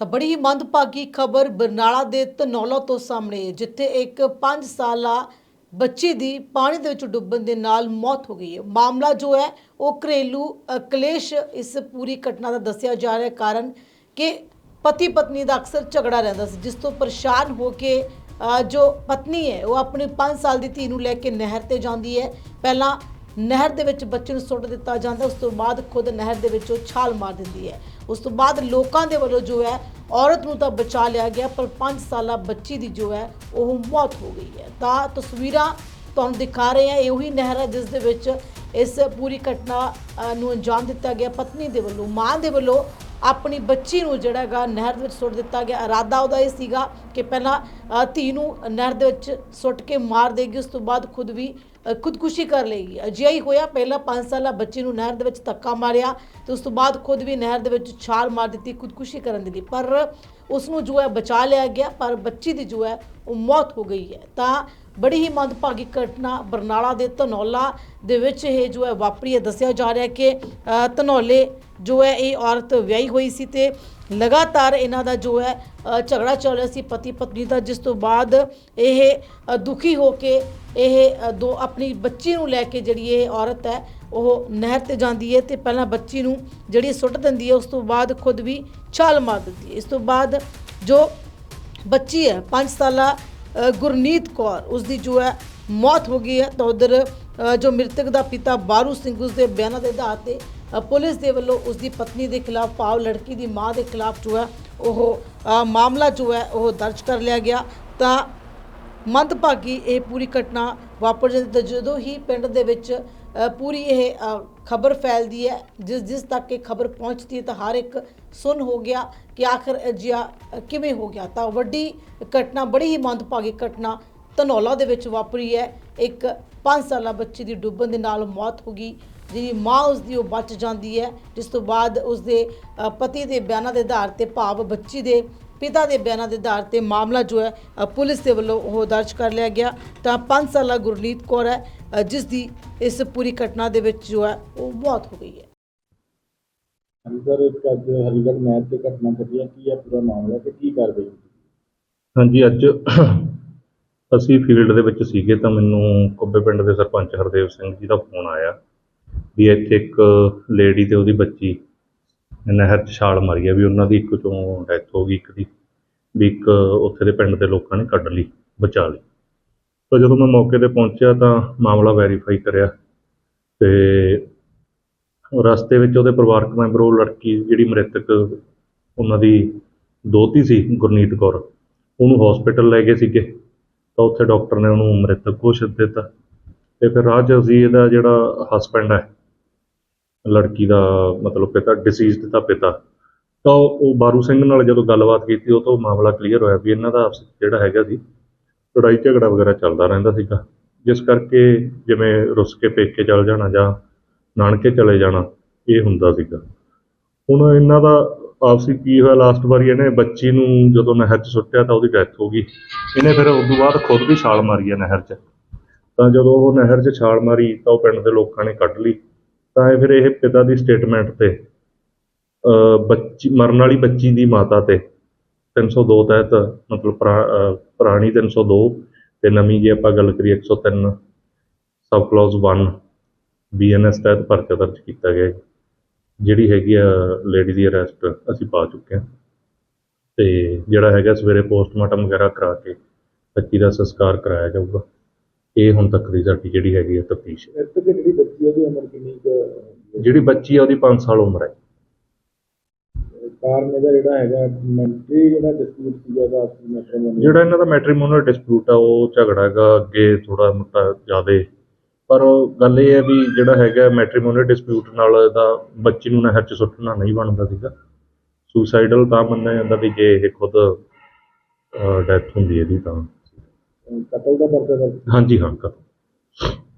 ਤਾਂ ਬੜੀ ਹੀ ਮੰਦਭਾਗੀ ਖਬਰ ਬਰਨਾਲਾ ਦੇ ਧਨੌਲਾ ਤੋਂ ਸਾਹਮਣੇ ਹੈ, ਜਿੱਥੇ ਇੱਕ 5 ਸਾਲਾ ਬੱਚੀ ਦੀ ਪਾਣੀ ਦੇ ਵਿੱਚ ਡੁੱਬਣ ਦੇ ਨਾਲ ਮੌਤ ਹੋ ਗਈ ਹੈ। ਮਾਮਲਾ ਜੋ ਹੈ ਉਹ ਘਰੇਲੂ ਅ, ਕਲੇਸ਼ ਇਸ ਪੂਰੀ ਘਟਨਾ ਦਾ ਦੱਸਿਆ ਜਾ ਰਿਹਾ ਹੈ ਕਾਰਨ ਕਿ ਪਤੀ ਪਤਨੀ ਦਾ ਅਕਸਰ ਝਗੜਾ ਰਹਿੰਦਾ ਸੀ ਜਿਸ ਤੋਂ ਪਰੇਸ਼ਾਨ ਹੋ ਕੇ ਅ, ਜੋ ਪਤਨੀ ਹੈ ਉਹ ਆਪਣੀ 5 ਸਾਲ ਦੀ ਧੀ ਨੂੰ ਲੈ ਕੇ ਨਹਿਰ ਤੇ ਜਾਂਦੀ ਹੈ। ਪਹਿਲਾਂ ਨਹਿਰ ਦੇ ਵਿੱਚ ਬੱਚੇ ਨੂੰ ਸੁੱਟ ਦਿੱਤਾ ਜਾਂਦਾ, ਉਸ ਤੋਂ ਬਾਅਦ ਖੁਦ ਨਹਿਰ ਦੇ ਵਿੱਚ ਉਹ ਛਾਲ ਮਾਰ ਦਿੰਦੀ ਹੈ। ਉਸ ਤੋਂ ਬਾਅਦ ਲੋਕਾਂ ਦੇ ਵੱਲੋਂ ਜੋ ਹੈ, ਔਰਤ ਨੂੰ ਤਾਂ ਬਚਾ ਲਿਆ ਗਿਆ, ਪਰ 5 ਸਾਲਾ ਬੱਚੀ ਦੀ ਜੋ ਹੈ, ਉਹ ਮੌਤ ਹੋ ਗਈ ਹੈ। ਤਾਂ ਤਸਵੀਰਾਂ ਤੁਹਾਨੂੰ ਦਿਖਾ ਰਹੇ ਹਾਂ। ਇਹ ਉਹੀ ਨਹਿਰ ਹੈ, ਜਿਸ ਦੇ ਵਿੱਚ ਇਸ ਪੂਰੀ ਘਟਨਾ ਨੂੰ ਅੰਜਾਮ ਦਿੱਤਾ ਗਿਆ। ਪਤਨੀ ਦੇ ਵੱਲੋਂ, ਮਾਂ ਦੇ ਵੱਲੋਂ ਆਪਣੀ ਬੱਚੀ ਨੂੰ ਜਿਹੜਾ ਹੈਗਾ ਨਹਿਰ ਦੇ ਵਿੱਚ ਸੁੱਟ ਦਿੱਤਾ ਗਿਆ। ਇਰਾਦਾ ਉਹਦਾ ਇਹ ਸੀਗਾ ਕਿ ਪਹਿਲਾਂ ਧੀ ਨੂੰ ਨਹਿਰ ਦੇ ਵਿੱਚ ਸੁੱਟ ਕੇ ਮਾਰ ਦੇਗੀ, ਉਸ ਤੋਂ ਬਾਅਦ ਖੁਦ ਵੀ ਖੁਦਕੁਸ਼ੀ ਕਰ ਲਏਗੀ। ਅਜਿਹਾ ਹੀ ਹੋਇਆ, ਪਹਿਲਾਂ 5 ਸਾਲਾ ਬੱਚੀ ਨੂੰ ਨਹਿਰ ਦੇ ਵਿੱਚ ਧੱਕਾ ਮਾਰਿਆ ਤੇ ਉਸ ਤੋਂ ਬਾਅਦ ਖੁਦ ਵੀ ਨਹਿਰ ਦੇ ਵਿੱਚ ਛਾਲ ਮਾਰ ਦਿੱਤੀ, ਖੁਦਕੁਸ਼ੀ ਕਰਨ ਦੇ ਲਈ ਪਰ ਉਸ ਨੂੰ ਜੋ ਹੈ ਬਚਾ ਲਿਆ ਗਿਆ, ਪਰ ਬੱਚੀ ਦੀ ਜੋ ਹੈ ਉਹ ਮੌਤ ਹੋ ਗਈ ਹੈ। ਤਾਂ ਬੜੀ ਹੀ ਮੰਦਭਾਗੀ ਘਟਨਾ ਬਰਨਾਲਾ ਦੇ ਧਨੌਲਾ ਦੇ ਵਿੱਚ ਇਹ ਜੋ ਹੈ ਵਾਪਰੀ ਹੈ। ਦੱਸਿਆ ਜਾ ਰਿਹਾ ਕਿ ਧਨੌਲੇ ਜੋ ਹੈ ਇਹ ਔਰਤ ਵਿਆਹੀ ਹੋਈ ਸੀ ਤੇ ਲਗਾਤਾਰ ਇਹਨਾਂ ਦਾ ਜੋ ਹੈ ਝਗੜਾ ਚੱਲ ਰਿਹਾ ਸੀ ਪਤੀ ਪਤਨੀ ਦਾ, ਜਿਸ ਤੋਂ ਬਾਅਦ ਇਹ ਦੁਖੀ ਹੋ ਕੇ ਇਹ ਦੋ ਆਪਣੀ ਬੱਚੀ ਨੂੰ ਲੈ ਕੇ ਜਿਹੜੀ ਇਹ ਔਰਤ ਹੈ, ਉਹ ਨਹਿਰ ਤੇ ਜਾਂਦੀ ਹੈ ਤੇ ਪਹਿਲਾਂ ਬੱਚੀ ਨੂੰ ਜਿਹੜੀ ਸੁੱਟ ਦਿੰਦੀ ਹੈ, ਉਸ ਤੋਂ ਬਾਅਦ ਖੁਦ ਵੀ ਛਾਲ ਮਾਰ ਦਿੰਦੀ ਹੈ। ਇਸ ਤੋਂ ਬਾਅਦ ਜੋ ਬੱਚੀ ਹੈ 5 ਸਾਲਾ ਗੁਰਨੀਤ ਕੌਰ ਉਸ ਦੀ ਜੋ ਹੈ ਮੌਤ ਹੋ ਗਈ ਹੈ, ਤਾਂ ਉਧਰ ਜੋ ਮ੍ਰਿਤਕ ਦਾ ਪਿਤਾ ਬਾਰੂ ਸਿੰਘ ਉਸ ਦੇ ਬਿਆਨਾਂ ਦੇ ਆਧਾਰ ਤੇ ਪੁਲਿਸ ਦੇ ਵੱਲੋਂ ਉਸ ਦੀ ਪਤਨੀ ਦੇ ਖਿਲਾਫ ਪਾਵ ਲੜਕੀ ਦੀ ਮਾਂ ਦੇ ਖਿਲਾਫ ਜੋ ਹੈ, ਉਹ ਮਾਮਲਾ ਜੋ ਹੈ, ਉਹ ਦਰਜ ਕਰ ਲਿਆ ਗਿਆ। ਤਾਂ ਮੰਦਭਾਗੀ ਇਹ ਪੂਰੀ ਘਟਨਾ ਵਾਪਰ ਜਾਂਦੀ ਤਾਂ ਜਦੋਂ ਹੀ ਪਿੰਡ ਦੇ ਵਿੱਚ ਪੂਰੀ ਇਹ ਖਬਰ ਫੈਲਦੀ ਹੈ। ਜਿਸ ਜਿਸ ਤੱਕ ਇਹ ਖਬਰ ਪਹੁੰਚਦੀ ਹੈ ਤਾਂ ਹਰ ਇੱਕ ਸੁਣ ਹੋ ਗਿਆ ਕਿ ਆਖਰ ਅਜਿਹਾ ਕਿਵੇਂ ਹੋ ਗਿਆ। ਤਾਂ ਵੱਡੀ ਘਟਨਾ, ਬੜੀ ਹੀ ਮੰਦਭਾਗੀ ਘਟਨਾ ਧਨੌਲਾ ਦੇ ਵਿੱਚ ਵਾਪਰੀ ਹੈ। ਇੱਕ 5 ਸਾਲਾ ਬੱਚੀ ਦੀ ਡੁੱਬਣ ਦੇ ਨਾਲ ਮੌਤ ਹੋ ਗਈ, ਜਿਹਦੀ ਮਾਂ ਉਸ ਦੀ ਉਹ ਬਚ ਜਾਂਦੀ ਹੈ। ਜਿਸ ਤੋਂ ਬਾਅਦ ਉਸ ਦੇ ਪਤੀ ਦੇ ਬਿਆਨਾਂ ਦੇ ਆਧਾਰ ਤੇ ਭਾਵ ਬੱਚੀ ਦੇ ਪਿਤਾ ਦੇ ਬਿਆਨਾਂ ਦੇ ਆਧਾਰ ਤੇ ਮਾਮਲਾ ਜੋ ਹੈ ਪੁਲਿਸ ਦੇ ਵੱਲੋਂ ਉਹ ਦਰਜ ਕਰ ਲਿਆ ਗਿਆ। ਤਾਂ 5 ਸਾਲਾ ਗੁਰਨੀਤ ਕੌਰ ਹੈ। ਜਿਸ ਦੀ ਇਸ ਪੂਰੀ ਘਟਨਾ ਦੇ ਵਿੱਚ ਜੋ ਹੈ ਉਹ ਮੌਤ ਹੋ ਗਈ ਹੈ। ਹਾਂਜੀ ਸਰ ਇੱਕ ਅੱਜ ਹਰੀਗੜ੍ਹ ਮੈਚ ਤੇ ਘਟਨਾ ਘਟੀ ਹੈ। ਕੀ ਹੈ ਪੂਰਾ ਮਾਮਲਾ ਤੇ ਕੀ ਕਰਦੇ ਹੋ ਹਾਂਜੀ ਅੱਜ ਅਸੀਂ ਫੀਲਡ ਦੇ ਵਿੱਚ ਸੀਗੇ ਤਾਂ ਮੈਨੂੰ ਕੁੱਬੇ ਪਿੰਡ ਦੇ ਸਰਪੰਚ ਹਰਦੇਵ ਸਿੰਘ ਜੀ ਦਾ ਫੋਨ ਆਇਆ ਵੀ ਇੱਥੇ ਇੱਕ ਲੇਡੀ ਤੇ ਉਹਦੀ ਬੱਚੀ ਨਹਿਰ 'ਚ ਛਾਲ ਮਾਰੀ ਹੈ ਵੀ ਉਹਨਾਂ ਦੀ ਇੱਕ ਚੋਂ ਡੈਥ ਹੋ ਗਈ ਇੱਕ ਦੀ ਵੀ ਇੱਕ ਉੱਥੇ ਦੇ ਪਿੰਡ ਦੇ ਲੋਕਾਂ ਨੇ ਕੱਢ ਲਈ ਬਚਾ ਲਈ। ਤਾਂ ਜਦੋਂ ਮੈਂ ਮੌਕੇ ਤੇ ਪਹੁੰਚਿਆ ਤਾਂ ਮਾਮਲਾ ਵੈਰੀਫਾਈ ਕਰਿਆ ਤੇ ਰਸਤੇ ਵਿੱਚ ਉਹਦੇ ਪਰਿਵਾਰਕ ਮੈਂਬਰ, ਉਹ ਲੜਕੀ ਜਿਹੜੀ ਮ੍ਰਿਤਕ ਉਹਨਾਂ ਦੀ ਦੋਤੀ ਸੀ, ਗੁਰਨੀਤ ਕੌਰ, ਉਹਨੂੰ ਹਸਪੀਟਲ ਲੈ ਗਏ ਸੀਗੇ। ਤਾਂ ਉੱਥੇ ਡਾਕਟਰ ਨੇ ਉਹਨੂੰ ਮ੍ਰਿਤਕ ਘੋਸ਼ਿਤ ਦਿੱਤਾ ਤੇ ਫਿਰ ਰਾਹ 'ਚ ਅਸੀਂ ਇਹਦਾ ਜਿਹੜਾ ਹਸਬੈਂਡ ਹੈ, ਲੜਕੀ ਦਾ ਮਤਲਬ ਪਿਤਾ ਡਿਸੀਜ਼ਡ ਦਾ ਪਿਤਾ, ਤਾਂ ਉਹ ਬਾਰੂ ਸਿੰਘ ਨਾਲ ਜਦੋਂ ਗੱਲਬਾਤ ਕੀਤੀ, ਉਹ ਤੋਂ ਮਾਮਲਾ ਕਲੀਅਰ ਹੋਇਆ ਵੀ ਇਹਨਾਂ ਦਾ ਜਿਹੜਾ ਹੈਗਾ ਸੀ ਲੜਾਈ ਝਗੜਾ ਵਗੈਰਾ ਚੱਲਦਾ ਰਹਿੰਦਾ ਸੀਗਾ। ਜਿਸ ਕਰਕੇ ਜਿਵੇਂ ਰੁੱਸ ਕੇ ਪੇਕੇ ਚਲ ਜਾਣਾ ਜਾਂ ਨਾਨਕੇ ਚਲੇ ਜਾਣਾ ਇਹ ਹੁੰਦਾ ਸੀਗਾ। ਹੁਣ ਇਹਨਾਂ ਦਾ ਆਪਸੀ ਕੀ ਹੋਇਆ ਲਾਸਟ ਵਾਰੀ ਇਹਨੇ ਬੱਚੀ ਨੂੰ ਜਦੋਂ ਨਹਿਰ 'ਚ ਸੁੱਟਿਆ ਤਾਂ ਉਹਦੀ ਡੈਥ ਹੋ ਗਈ। ਇਹਨੇ ਫਿਰ ਉਸ ਤੋਂ ਬਾਅਦ ਖੁਦ ਵੀ ਛਾਲ ਮਾਰੀ ਹੈ ਨਹਿਰ 'ਚ। ਤਾਂ ਜਦੋਂ ਉਹ ਨਹਿਰ 'ਚ ਛਾਲ ਮਾਰੀ ਤਾਂ ਉਹ ਪਿੰਡ ਦੇ ਲੋਕਾਂ ਨੇ ਕੱਢ ਲਈ। ਤਾਂ ਇਹ ਫਿਰ ਇਹ ਪਿਤਾ ਦੀ ਸਟੇਟਮੈਂਟ ਤੇ ਅ, ਬੱਚੀ ਮਰਨ ਵਾਲੀ ਬੱਚੀ ਦੀ ਮਾਤਾ ਤੇ 302 ਤਹਿਤ ਮਤਲਬ ਪੁਰਾਣੀ 302 ਤੇ ਨਵੀਂ ਜੇ ਆਪਾਂ ਗੱਲ ਕਰੀਏ 103 ਸਬ ਕਲੌਜ਼ 1 ਬੀਐਨਐਸ ਤਹਿਤ ਪਰਚਾ ਦਰਜ ਕੀਤਾ ਗਿਆ ਜਿਹੜੀ ਹੈਗੀ ਆ ਲੇਡੀ ਦੀ ਅਰੈਸਟ ਅਸੀਂ ਪਾ ਚੁੱਕੇ ਹਾਂ। ਤੇ ਜਿਹੜਾ ਹੈਗਾ ਸਵੇਰੇ ਪੋਸਟਮਾਰਟਮ ਵਗੈਰਾ ਕਰਾ ਕੇ ਬੱਚੀ ਦਾ ਸੰਸਕਾਰ ਕਰਾਇਆ ਜਾਊਗਾ। ਇਹ ਹੁਣ ਤੱਕ ਦੀ ਸਾਡੀ ਜਿਹੜੀ ਹੈਗੀ ਆ ਤਫਤੀਸ਼ ਜਿਹੜੀ ਬੱਚੀ ਉਹਦੀ ਉਮਰ ਕਿੰਨੀ? ਜਿਹੜੀ ਬੱਚੀ ਆ ਉਹਦੀ 5 ਸਾਲ ਉਮਰ ਹੈ। ਕਾਰਨ ਇਹਦਾ ਜਿਹੜਾ ਹੈਗਾ ਮੈਂਟਰੀ ਜਿਹੜਾ ਡਿਸਪਿਊਟ ਸੀਗਾ ਦਾ ਆਪਸੀ ਮੈਟਰਮੋਨੀ ਜਿਹੜਾ ਇਹਨਾਂ ਦਾ ਮੈਟ੍ਰੀਮੋਨੀਅਲ ਡਿਸਪਿਊਟ ਆ ਉਹ ਝਗੜਾ ਹੈਗਾ ਅੱਗੇ ਥੋੜਾ ਮੋਟਾ ਜ਼ਿਆਦੇ। ਪਰ ਗੱਲ ਇਹ ਹੈ ਵੀ ਜਿਹੜਾ ਹੈਗਾ ਮੈਟ੍ਰੀਮੋਨੀਅਲ ਡਿਸਪਿਊਟ ਨਾਲ ਇਹਦਾ ਬੱਚੀ ਨੂੰ ਨਹਿਰ 'ਚ ਸੁੱਟਣਾ ਨਹੀਂ ਬਣਦਾ ਸੀਗਾ। ਸੁਸਾਈਡਲ ਤਾਂ ਮੰਨਿਆ ਜਾਂਦਾ ਵੀ ਜੇ ਇਹ ਖੁਦ ਡੈਥ ਹੁੰਦੀ ਇਹਦੀ ਤਾਂ। ਕਤਲ ਦਾ ਪਰਚਾ ਦਰਜ। ਹਾਂਜੀ ਹਾਂ ਕਤਲ।